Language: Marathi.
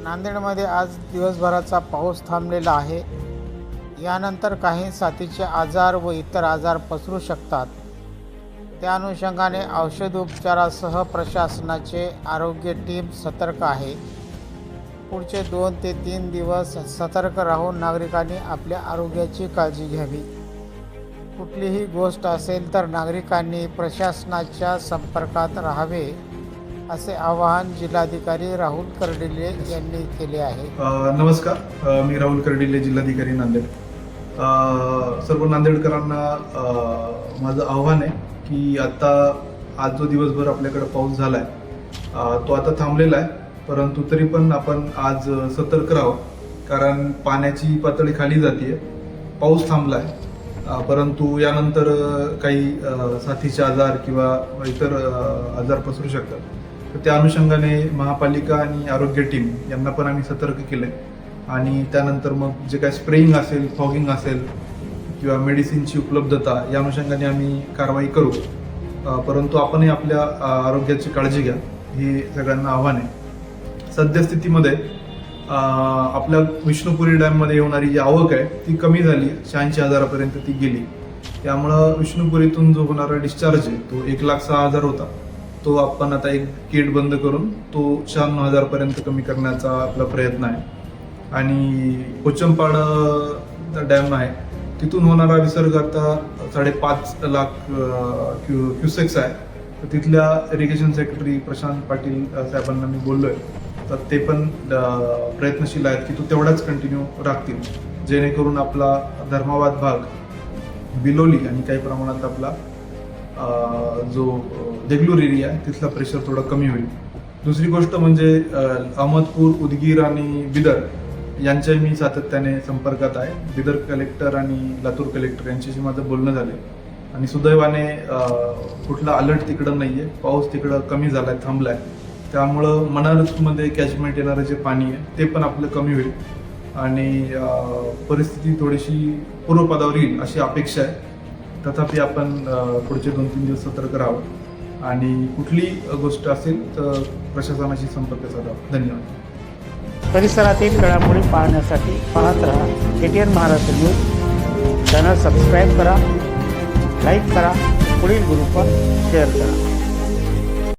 नांदेडमध्ये आज दिवसभराचा पाऊस थांबलेला आहे. यानंतर काही साथीचे आजार व इतर आजार पसरू शकतात. त्या अनुषंगाने औषधोपचारासह प्रशासनाचे आरोग्य टीम सतर्क आहे. पुढचे दोन ते तीन दिवस सतर्क राहून नागरिकांनी आपल्या आरोग्याची काळजी घ्यावी. कुठलीही गोष्ट असेल तर नागरिकांनी प्रशासनाच्या संपर्कात राहावे. असे आवाहन जिल्हाधिकारी राहुल कर्डिले यांनी केले आहे. नमस्कार. मी राहुल कर्डिले जिल्हाधिकारी नांदेड. सर्व नांदेडकरांना माझं आव्हान आहे की आता आज जो दिवसभर आपल्याकडे पाऊस झाला आहे तो आता थांबलेला आहे. परंतु तरी पण आपण आज सतर्क राहू कारण पाण्याची पातळी खाली जाते पाऊस थांबला आहे परंतु यानंतर काही साथीचे आजार किंवा इतर आजार पसरू शकतात. तर त्या अनुषंगाने महापालिका आणि आरोग्य टीम यांना पण आम्ही सतर्क केलंय. आणि त्यानंतर मग जे काय स्प्रेइंग असेल फॉगिंग असेल किंवा मेडिसिनची उपलब्धता या अनुषंगाने आम्ही कारवाई करू. परंतु आपणही आपल्या आरोग्याची काळजी घ्या हे सगळ्यांना आव्हान आहे. सद्यस्थितीमध्ये आपल्या विष्णुपुरी डॅममध्ये येणारी जी आवक आहे ती कमी झाली शहाऐंशी हजारापर्यंत ती गेली. त्यामुळं विष्णुपुरीतून जो होणारा डिस्चार्ज आहे तो एक लाख सहा हजार होता. तो आपण आता एक किट बंद करून तो शहाण्णव हजारपर्यंत कमी करण्याचा आपला प्रयत्न आहे. आणि पोचमपाड डॅम आहे तिथून होणारा विसर्ग आता साडेपाच लाख क्यू क्युसेक्स आहे. तर तिथल्या इरिगेशन सेक्रेटरी प्रशांत पाटील साहेबांना मी बोललोय. तर ते पण प्रयत्नशील आहेत की तो तेवढाच कंटिन्यू राखतील. जेणेकरून आपला धर्माबाद भाग बिलोली आणि काही प्रमाणात आपला जो देगलूर एरिया आहे तिथला प्रेशर थोडं कमी होईल. दुसरी गोष्ट म्हणजे अहमदपूर उदगीर आणि बिदर यांच्याही मी सातत्याने संपर्कात आहे. बिदर कलेक्टर आणि लातूर कलेक्टर यांच्याशी माझं बोलणं झालं आणि सुदैवाने कुठला अलर्ट तिकडं नाही आहे पाऊस तिकडं कमी झाला आहे थांबलाय. त्यामुळं मनारसमध्ये कॅचमेंट येणारं जे पाणी आहे ते पण आपलं कमी होईल. आणि परिस्थिती थोडीशी पूर्वपदावर येईल अशी अपेक्षा आहे. तथापि आपण पुढचे दोन तीन दिवस सतर्क राहावं. आणि कुठली गोष्ट असेल तर प्रशासनाशी संपर्क साधावा. धन्यवाद. परिसरातील घडामोडी पाहण्यासाठी पाहत राहा. K T N Maharashtra news. Channel subscribe करा. लाईक करा. पुढील ग्रुपवर शेअर करा.